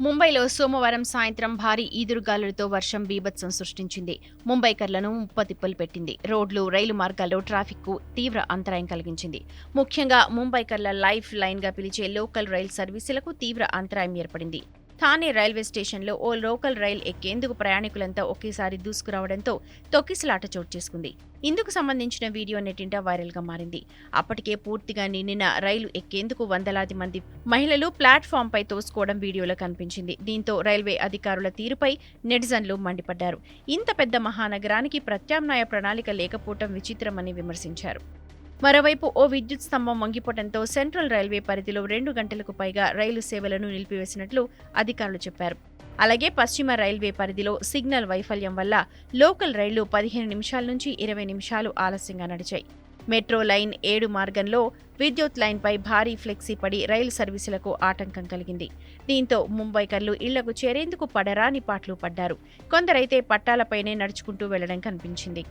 ముంబైలో సోమవారం సాయంత్రం భారీ ఈదురుగాలులతో వర్షం బీభత్సం సృష్టించింది. ముంబైకర్లను ముప్పతిప్పలు పెట్టింది. రోడ్లు రైలు మార్గాల్లో ట్రాఫిక్కు తీవ్ర అంతరాయం కలిగించింది. ముఖ్యంగా ముంబైకర్ల లైఫ్ లైన్గా పిలిచే లోకల్ రైల్ సర్వీసులకు తీవ్ర అంతరాయం ఏర్పడింది. థానే రైల్వే స్టేషన్లో ఓ లోకల్ రైల్ ఎక్కేందుకు ప్రయాణికులంతా ఒకేసారి దూసుకురావడంతో తొక్కిసలాట చోటు చేసుకుంది. ఇందుకు సంబంధించిన వీడియో నెట్టింట వైరల్గా మారింది. అప్పటికే పూర్తిగా నిండిన రైలు ఎక్కేందుకు వందలాది మంది మహిళలు ప్లాట్ఫామ్ పై తోసుకోవడం వీడియోలో కనిపించింది. దీంతో రైల్వే అధికారుల తీరుపై నెటిజన్లు మండిపడ్డారు. ఇంత పెద్ద మహానగరానికి ప్రత్యామ్నాయ ప్రణాళిక లేకపోవటం విచిత్రమని విమర్శించారు. మరోవైపు ఓ విద్యుత్ స్తంభం వంగిపోవడంతో సెంట్రల్ రైల్వే పరిధిలో రెండు గంటలకు పైగా రైలు సేవలను నిలిపివేసినట్లు అధికారులు చెప్పారు. అలాగే పశ్చిమ రైల్వే పరిధిలో సిగ్నల్ వైఫల్యం వల్ల లోకల్ రైళ్ళు పదిహేను నిమిషాల నుంచి ఇరవై నిమిషాలు ఆలస్యంగా నడిచాయి. మెట్రో లైన్ ఏడు మార్గంలో విద్యుత్ లైన్పై భారీ ఫ్లెక్సీ పడి రైలు సర్వీసులకు ఆటంకం కలిగింది. దీంతో ముంబైకర్లు ఇళ్ళకు చేరేందుకు పడరాని పాట్లు పడ్డారు. కొందరైతే పట్టాలపైనే నడుచుకుంటూ వెళ్ళడం కనిపించింది.